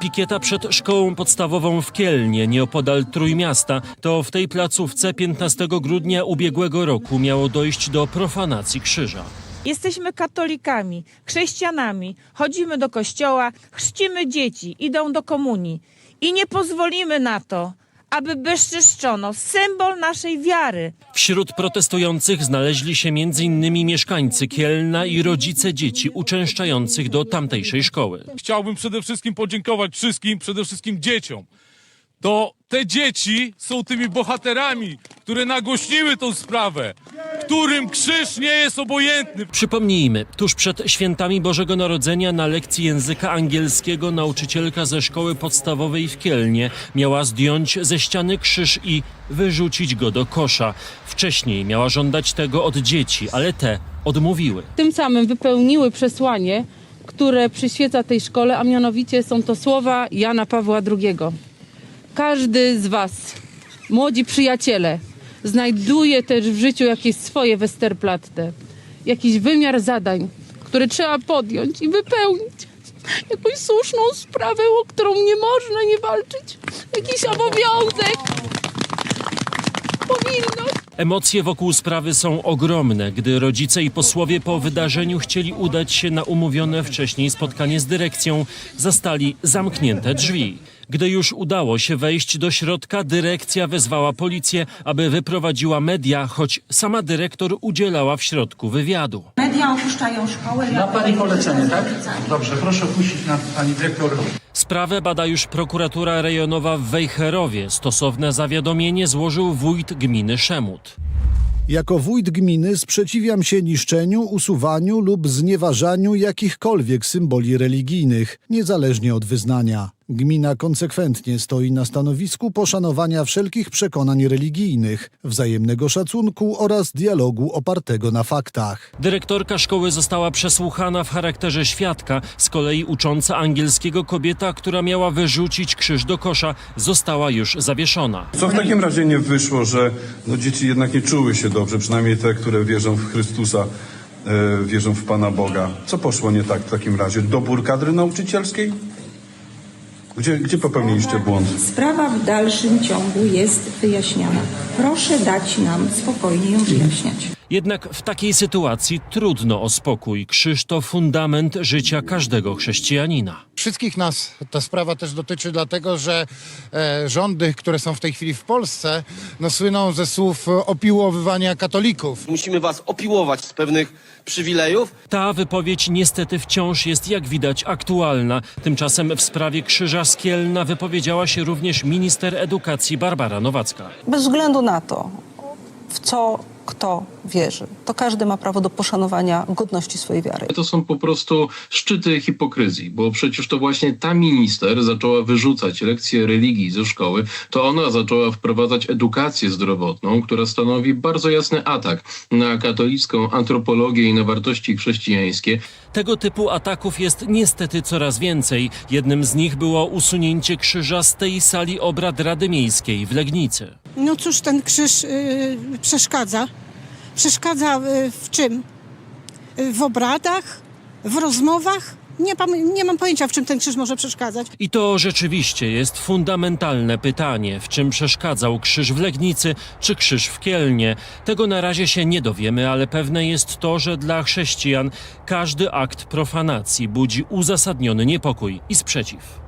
Pikieta przed szkołą podstawową w Kielnie, nieopodal Trójmiasta, to w tej placówce 15 grudnia ubiegłego roku miało dojść do profanacji krzyża. Jesteśmy katolikami, chrześcijanami, chodzimy do kościoła, chrzcimy dzieci, idą do komunii. I nie pozwolimy na to, aby bezczyszczono symbol naszej wiary. Wśród protestujących znaleźli się m.in. mieszkańcy Kielna i rodzice dzieci uczęszczających do tamtejszej szkoły. Chciałbym przede wszystkim podziękować wszystkim, przede wszystkim dzieciom. To te dzieci są tymi bohaterami, które nagłośniły tą sprawę, którym krzyż nie jest obojętny. Przypomnijmy, tuż przed świętami Bożego Narodzenia na lekcji języka angielskiego nauczycielka ze szkoły podstawowej w Kielnie miała zdjąć ze ściany krzyż i wyrzucić go do kosza. Wcześniej miała żądać tego od dzieci, ale te odmówiły. tym samym wypełniły przesłanie, które przyświeca tej szkole, a mianowicie są to słowa Jana Pawła II. Każdy z Was, młodzi przyjaciele, znajduje też w życiu jakieś swoje Westerplatte, jakiś wymiar zadań, które trzeba podjąć i wypełnić. Jakąś słuszną sprawę, o którą nie można nie walczyć. Jakiś obowiązek. Powinność. Emocje wokół sprawy są ogromne, gdy rodzice i posłowie po wydarzeniu chcieli udać się na umówione wcześniej spotkanie z dyrekcją, zastali zamknięte drzwi. Gdy już udało się wejść do środka, dyrekcja wezwała policję, aby wyprowadziła media, choć sama dyrektor udzielała w środku wywiadu. Media opuszczają szkołę. Ma pani polecenie, tak? Dobrze, proszę puścić na pani dyrektor. Sprawę bada już prokuratura rejonowa w Wejherowie. Stosowne zawiadomienie złożył wójt gminy Szemut. Jako wójt gminy sprzeciwiam się niszczeniu, usuwaniu lub znieważaniu jakichkolwiek symboli religijnych, niezależnie od wyznania. Gmina konsekwentnie stoi na stanowisku poszanowania wszelkich przekonań religijnych, wzajemnego szacunku oraz dialogu opartego na faktach. Dyrektorka szkoły została przesłuchana w charakterze świadka, z kolei ucząca angielskiego kobieta, która miała wyrzucić krzyż do kosza, została już zawieszona. Co w takim razie nie wyszło, że no, dzieci jednak nie czuły się dobrze, przynajmniej te, które wierzą w Chrystusa, e, wierzą w Pana Boga. Co poszło nie tak w takim razie? Dobór kadry nauczycielskiej? Gdzie, gdzie popełniliście błąd? Sprawa w dalszym ciągu jest wyjaśniana. Proszę dać nam spokojnie ją wyjaśniać. Jednak w takiej sytuacji trudno o spokój. Krzyż to fundament życia każdego chrześcijanina. Wszystkich nas ta sprawa też dotyczy, dlatego że e, rządy, które są w tej chwili w Polsce, no, słyną ze słów opiłowywania katolików. Musimy was opiłować z pewnych przywilejów. Ta wypowiedź niestety wciąż jest, jak widać, aktualna. Tymczasem w sprawie krzyża z Kielna wypowiedziała się również minister edukacji Barbara Nowacka. Bez względu na to, w co kto wierzy, to każdy ma prawo do poszanowania godności swojej wiary. To są po prostu szczyty hipokryzji, bo przecież to właśnie ta minister zaczęła wyrzucać lekcje religii ze szkoły, to ona zaczęła wprowadzać edukację zdrowotną, która stanowi bardzo jasny atak na katolicką antropologię i na wartości chrześcijańskie. Tego typu ataków jest niestety coraz więcej. Jednym z nich było usunięcie krzyża z tej sali obrad Rady Miejskiej w Legnicy. No cóż, ten krzyż y, przeszkadza. Przeszkadza y, w czym? W obradach? W rozmowach? Nie, nie mam pojęcia, w czym ten krzyż może przeszkadzać. I to rzeczywiście jest fundamentalne pytanie, w czym przeszkadzał krzyż w Legnicy czy krzyż w Kielnie. Tego na razie się nie dowiemy, ale pewne jest to, że dla chrześcijan każdy akt profanacji budzi uzasadniony niepokój i sprzeciw.